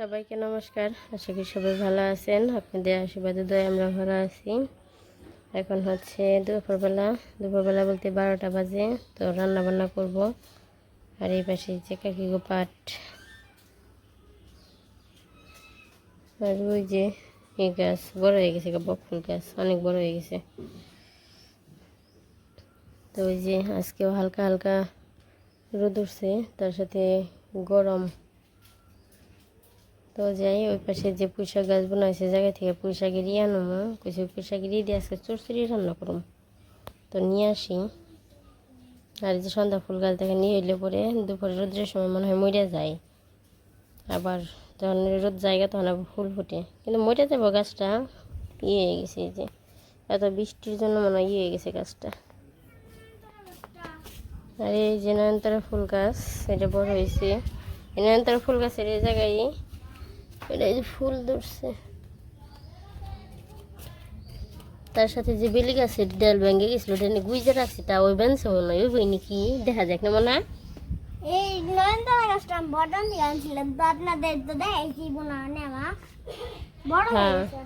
সবাইকে নমস্কার। আশা করি সবাই ভালো আছেন। আপনাদের আশীর্বাদে দয় আমরা ভালো আছি। এখন হচ্ছে দুপুরবেলা। দুপুরবেলা বলতে বারোটা বাজে, তো রান্না বান্না করব। আর এই পাশে যে কাকি পাট। আর ওই যে এই গাছ, বড় হয়ে গেছে বক ফুল গাছ, অনেক বড় হয়ে গেছে। তো ওই যে আজকেও হালকা হালকা রোদ উঠছে, তার সাথে গরম তো যাই ওই পাশে যে পুঁইশাক গাছ বানাইছে জায়গা থেকে পুঁইশাকের ইয়ে আনব কিছু পুঁইশাকের দিয়ে আজকে চরচড়ি রান্না করুম। তো নিয়ে আসি। আর যে সন্ধ্যা ফুল গাছ দেখে নিয়ে এলে পরে দুপুরে রোদ্রের সময় মনে হয় মরে যায়। আবার যখন রোদ জায়গা তখন আবার ফুল ফুটে। কিন্তু মরে যাব গাছটা ইয়ে হয়ে গেছে যে। এত বৃষ্টির জন্য মনে হয় ইয়ে হয়ে গেছে গাছটা। আর এই যে নয়নতারা ফুল গাছ, এটা বড় হয়েছে। এই নয়নতারা ফুল গাছের এই জায়গায় এটা যে ফুল ধরছে তার সাথে যে বেলি গাছের ডাল ভেঙে গেছিল এটা নিয়ে গুইজে রাখছে তা ওই বেঞ্চে মনে হয় ওই নাকি দেখা যাক না মনে হয় এই নয়নতারা গাছটা বটন দিয়ে আনছিলাম তো আপনাদের তো বোনা নেওয়া বড় হয়ে হ্যাঁ।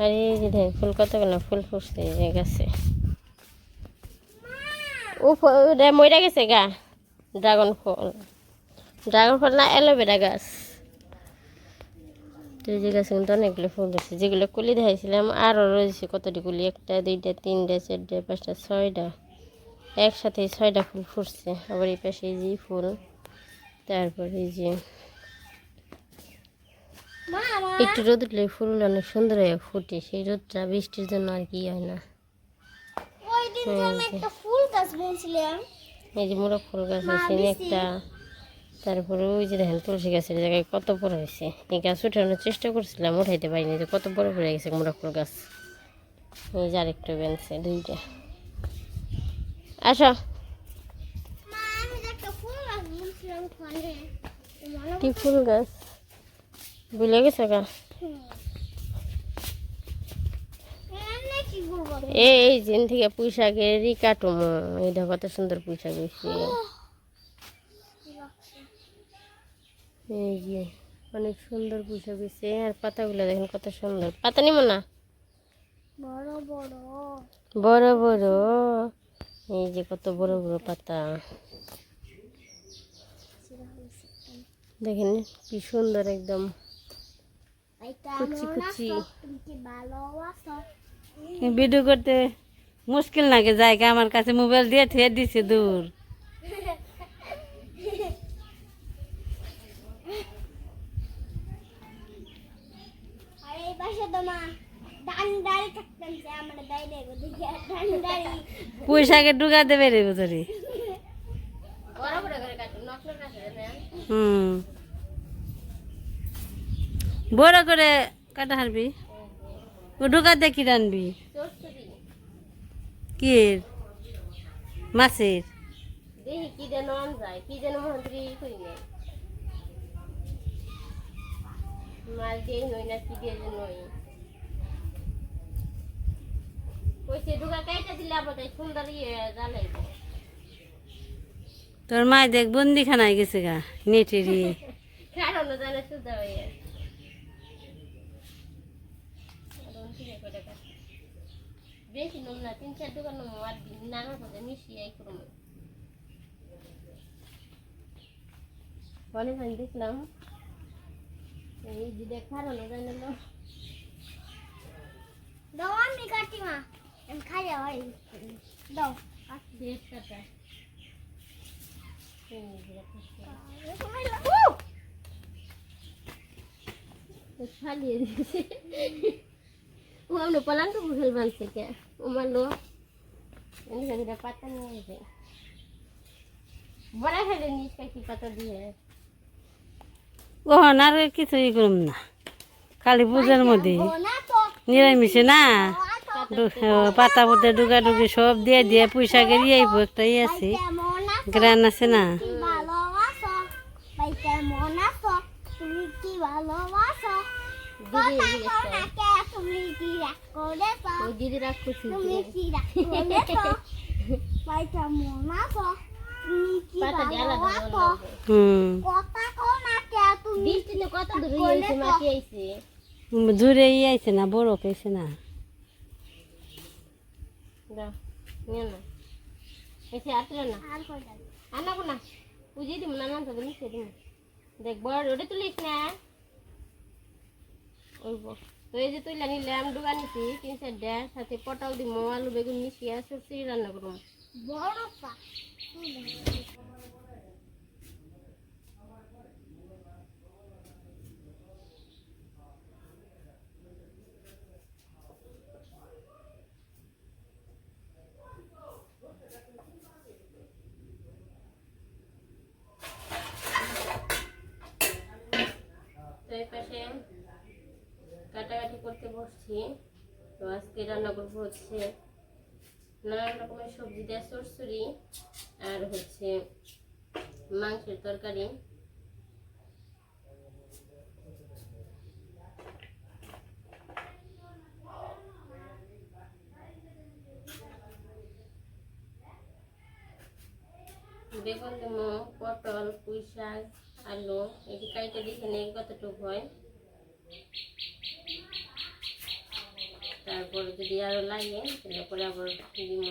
আর এই যে দেখ ফুল কত না ফুল ফুটছে যে গাছে ও মরে গেছে গা ড্রাগন ফল ড্রাগন ফল না অ্যালোভেরা গাছ। এই যে গাছে কিন্তু অনেকগুলো ফুল ধরছে। যেগুলো কুলি দেখাইছিলাম আরও রয়েছে কতটি কুলি? একটা দুইটা তিনটা চারটে পাঁচটা ছয়টা। একসাথে ছয়টা ফুল ফুটছে। আবার এই পাশে এই যে ফুল তারপরে এই যে একটু রোদ উঠলে ফুল অনেক সুন্দর হয়ে ফুটে। সেই রোদটা বৃষ্টির জন্য আর কি হয় না। গাছ এই যে মোরগ ফুল গাছ আছে একটা তারপরে ওই যে দেখেন তুলসী গাছের জায়গায় কত বড় হয়েছে। এই গাছ উঠানোর চেষ্টা করছিলাম, উঠাইতে পারিনি যে কত বড় বড় গেছে মোরগ গাছ। এই যে আরেকটা বেনছে, দুইটা। আসো। কি ফুল গাছ? ভুলে গেছে গা? এই এই দিন থেকে পুঁইশাকেরই কাটুম এইটা কত সুন্দর হয়েছে। এই যে অনেক সুন্দর পুঁইশাক হয়েছে আর পাতাগুলো দেখেন কত সুন্দর। পাতা নিব না? বড় বড়। বড় বড়। এই যে কত বড় বড় পাতা। দেখেন কি সুন্দর একদম। কুচি কুচি। ভিডিও করতে মুশকিল লাগে জায়গা আমার কাছে মোবাইল দিয়ে থুয়ে দিছে দূর আর এই পাশে তো মা ডান দাড়ি থাকতেন যে আমরা দাড়ি দেখো দেখি আর ডান দাড়ি পয়সাকে ঢুকা দেবে রে ভিতরে বড় বড় করে কাটুন নকলের কাছে হুম বড় করে কাটা হারবি ও ঢুকাতে কি রানবি কি মাছের দেখি কি যেন আন যায় কি যেন মন্ত্রী করি না মাছ দিয়ে নই না কি দিয়ে নই কইছে ঢুকা কাইটা দিলে আবার তাই সুন্দর ইয়ে জ্বালাইব তোর মায় দেখ বন্দিখানায় গেছে গা সুদা হয়ে বেশি নুন না তিন চার দোকান আর নানার কথা মিশিয়ে করুন। অনেক দেখলাম। এই যে দেখার হলো জানে না খাই হয় দাও ফালিয়ে দিয়েছে ও আমরা পলাঙ্ক বুঝল বানছে কে ও মারলো এনে পাতা নিয়ে বড়া খেলে নিস কি পাতা দিয়ে ওহন আর কিছুই করুম না খালি পূজার মধ্যে ও নিরামিষে না ডু- ও, পাতা পুতে ডুগা ডুগি সব দিয়ে দিয়ে পয়সা গেরিয়ে আইব একটা ইয়ে আছে। গ্রান আছে না? ভাই কেমন আছো না দূর বড় পেয়েছে না। দাও নিয়ে না এসে না। আর কয়টা আনা বুঝিয়ে দিব না না তো মিশিয়ে দিব। ওটা তুলিস না? ওই বো। তো এই যে তুইলা নিলাম ডুবা নিছি তিন চারটা সাথে পটল দিব আলু বেগুন মিশিয়ে সবজি রান্না করব। বড় পা তো এই পাশে কাটাকাটি করতে বসছি তো আজকে রান্না করব হচ্ছে নানান রকমের সবজি দেওয়া চরচুরি আর হচ্ছে মাংসের তরকারি। বেগুন পটল পুঁই শাক আলু এটি কাইটে দেখে নেই কতটুকু হয়। তারপরে যদি আরও লাগে তাহলে পরে আবার দিব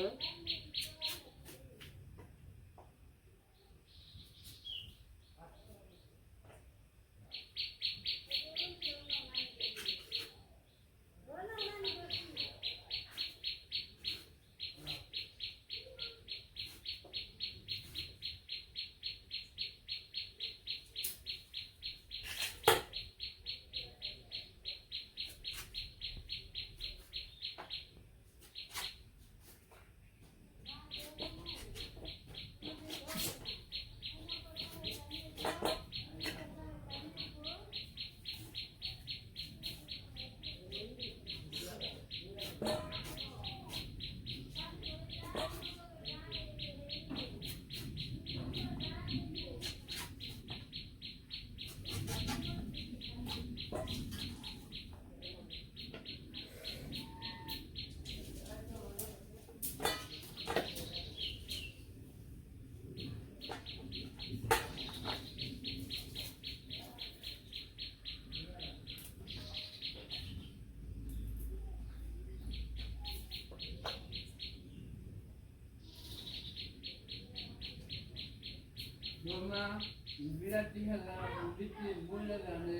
বিরাটি খেলাম বিটি বলে জানে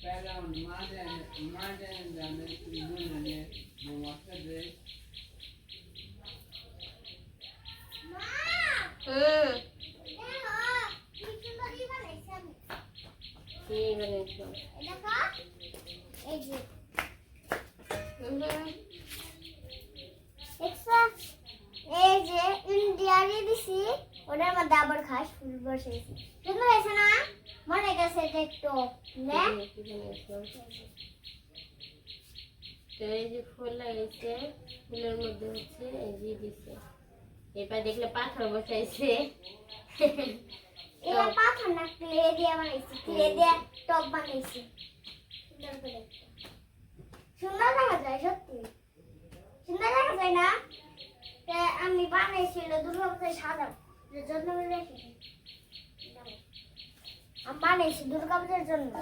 প্যারাম মাঝে মাঝে জানে বলে জানে মামাকে দে হুম দেখো কি সুন্দর ওটার মধ্যে আবার ঘাস ফুল বসেছি সুন্দর হয়েছে না? মনে গেছে যে একটু নে তো এই যে ফুল লাগিয়েছে ফুলের মধ্যে হচ্ছে এই যে দিছে। এবার দেখলে পাথর বসাইছে। এটা পাথর না ক্লে দিয়ে বানাইছি ক্লে দিয়ে টপ বানাইছি। সুন্দর করে সুন্দর দেখা যায় সত্যি। সুন্দর দেখা যায় না? আমি বানাইছিল দুর্গা সাজাব। জন্য আমি বানাইছি দুর্গা পূজার জন্য।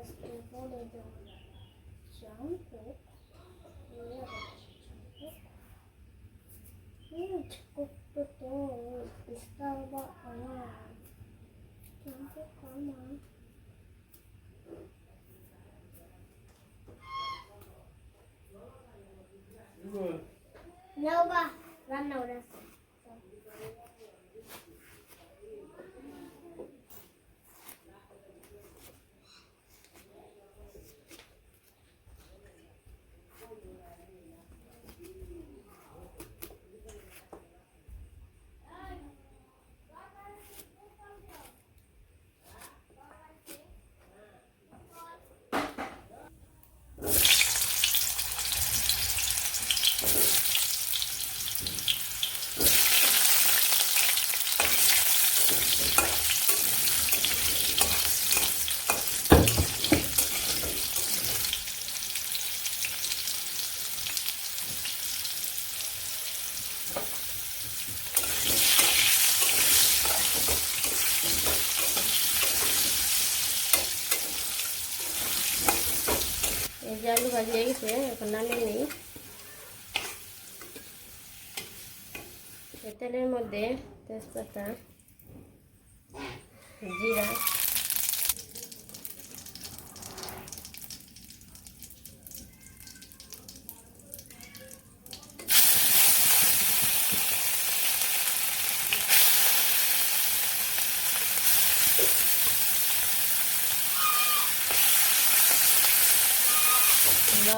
as before the jump. Here, chop the door, disturb our jump. Come on. 老板，das.。ভাজি গেছে এখন নামিয়ে নিই। তেলের মধ্যে তেজপাতা জিরা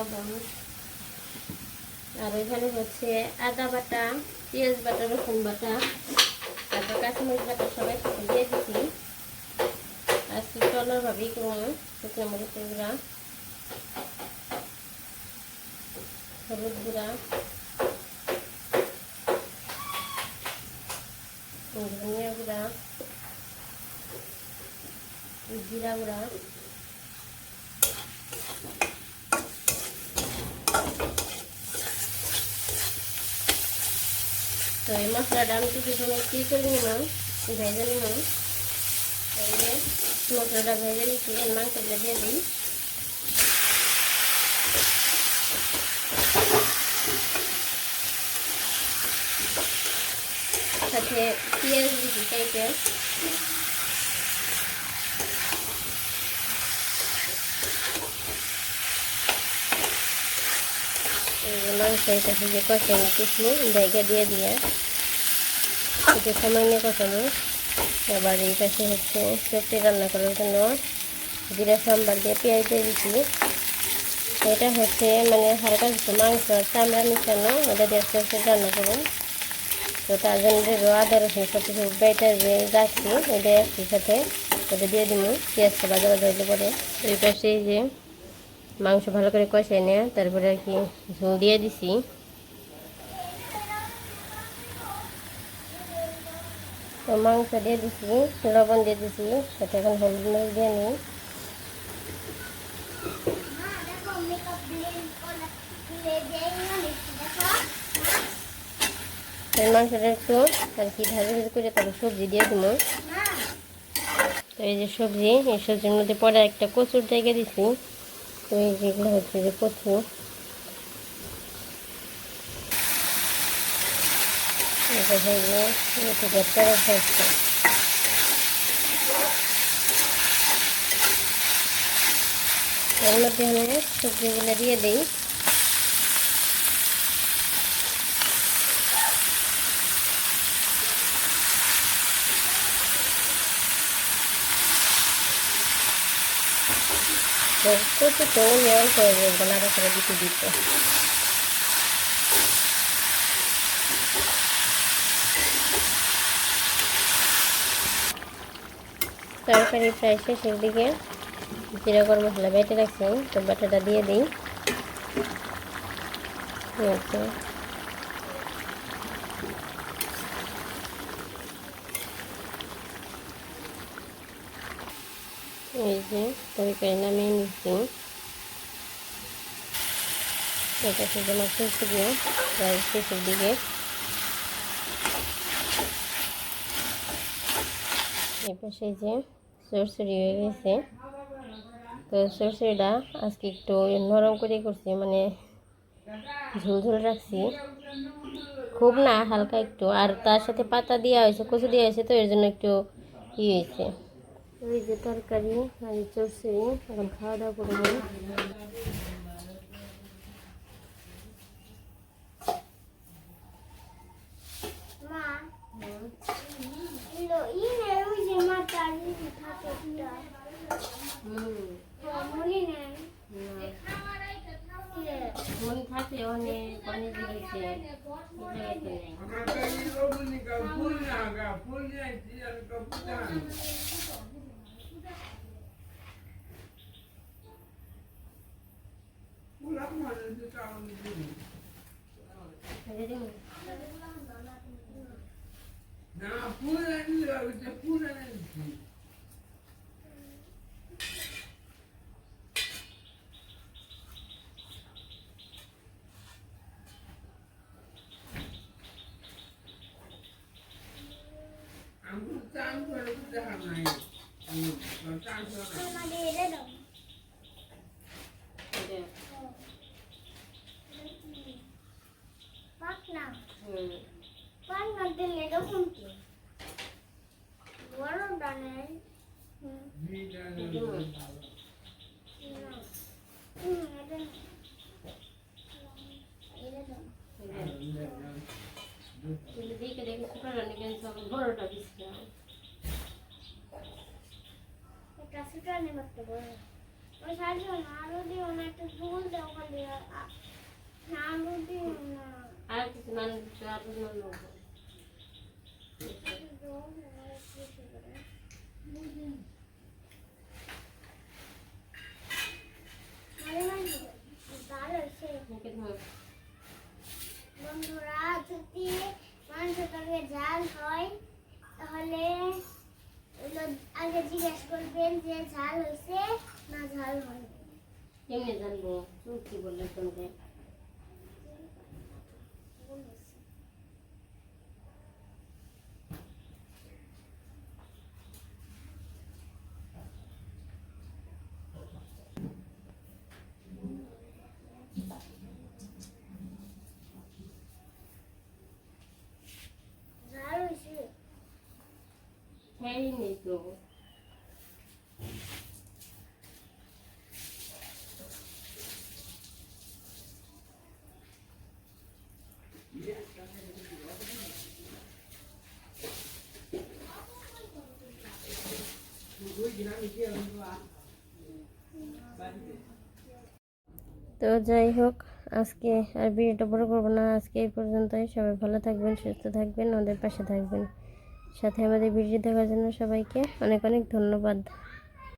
লবণ আর এখানে হচ্ছে আদা বাটা, পেঁয়াজ বাটা, রসুন বাটা, তারপর কাঁচামরিচ বাটা সবাই দিয়ে দিচ্ছি আজকে টলারভাবেই করব শুকনো গুঁড়া, হলুদ গুঁড়া, ধনিয়া গুঁড়া, জিরা গুঁড়া। তো এই মশলাটা আমি কিছু সময় কী করে নিলাম, ভেজে নিলাম। মশলাটা ভেজে নিচ্ছি, এর মাংসটা দিয়ে দিই। সাথে পেঁয়াজ দিচ্ছি টাইপের এই যে মাংস এটা থেকে কষে নিতেছি জায়গা দিয়ে দিয়ে। একটু সময় নিয়ে কষানো এবার এই পাশে হচ্ছে সবজি রান্না করার জন্য জিরা দিয়ে পেঁয়াজ দিয়ে দিচ্ছি এটা হচ্ছে মানে হালকা কিছু মাংস আর চামড়া মিশানো, ওটা দিয়ে সবজি রান্না করুন। তো তার জন্য যে আদা রসুন সব কিছু বেটে যে রাখছি, ওটা একই সাথে ওটা দিয়ে দিব পেঁয়াজটা বাজা বাজা হইলে পরে। এই পাশে যে মাংস ভালো করে কষে নিয়ে তারপরে আর কি ঝোল দিয়ে দিছি। তো মাংস দিয়ে দিছি, লবণ দিয়ে দিছি, সাথে এখন হলুদ মরিচ দিয়ে নিই। মাংসটা একটু আর কি ভাজি ভাজি করে তারপর সবজি দিয়ে দিব। তো এই যে সবজি, এই সবজির মধ্যে পরে একটা কচুর জায়গা দিছি। তো এই যেগুলো হচ্ছে যে কচু সবজিগুলো দিয়ে দিই। তো কচু তো নিয়ম করে দেবো করে দিতে দিতে তরকারি প্রায় শেষের দিকে জিরা গরম মশলা বেটে রাখছি তো বাটাটা দিয়ে দিই এই হচ্ছে। এই যে তরকারি নামিয়ে নিচ্ছি? এটা শুধু শেষে দিয়ে প্রায় শেষের দিকে। সেই যে সরসরি হয়ে গেছে। তো সরসরিটা আজকে একটু নরম করে করছি মানে ঝুলঝুল রাখছি। খুব না, হালকা একটু। আর তার সাথে পাতা দেওয়া হয়েছে, কচু দেওয়া হয়েছে, তো এর জন্য একটু ই হয়েছে। ওই যে তরকারি আর এই এখন খাওয়া দাওয়া করব মা ইলো ইনে ওই যে মাটা ইনে থাকে একটা। নেই। কিরে রোবনিকা ফুল নাগা ফুল নিয়ে আর কপুতান ফুল আমার যে কারণ দিই না ফুল আনলে ওটা ফুল আনছি আমি চান করে দেখা নাই আমি চান করে আমাদের এলে দাও পাকনা হুম পাকনা দিলে এরকম কি বড় ডানে হুম না। হুম, এটা না। এটা দাও। কিন্তু দেখে দেখে ছোটটা নিয়ে গেছে বড়টা দিচ্ছে এটা সেটা নেবার তো বড়। ওই সাইডে না আরও দিও না একটু ঝোল দাও খালি। আ- না আলু দিও না। আর কিছু না কিছু নান নেব। একটু ঝোল দাও, একটু বেশি করে। মাঝে মাঝে ভালো হয়েছে মুখে ধোয়া। বন্ধুরা যদি মাংস তরকারি ঝাল হয়, তাহলে আগে জিজ্ঞেস করবেন যে ঝাল হয়েছে না ঝাল হয়নি কেমনে জানব? কি বললে তোমাকে? হ্যাঁ নেই তো তো যাই হোক, আজকে আর ভিডিওটা বড় করব না। আজকে এই পর্যন্তই। সবাই ভালো থাকবেন, সুস্থ থাকবেন ওদের পাশে থাকবেন। সাথে আমাদের ভিডিও দেখার জন্য সবাইকে অনেক অনেক ধন্যবাদ।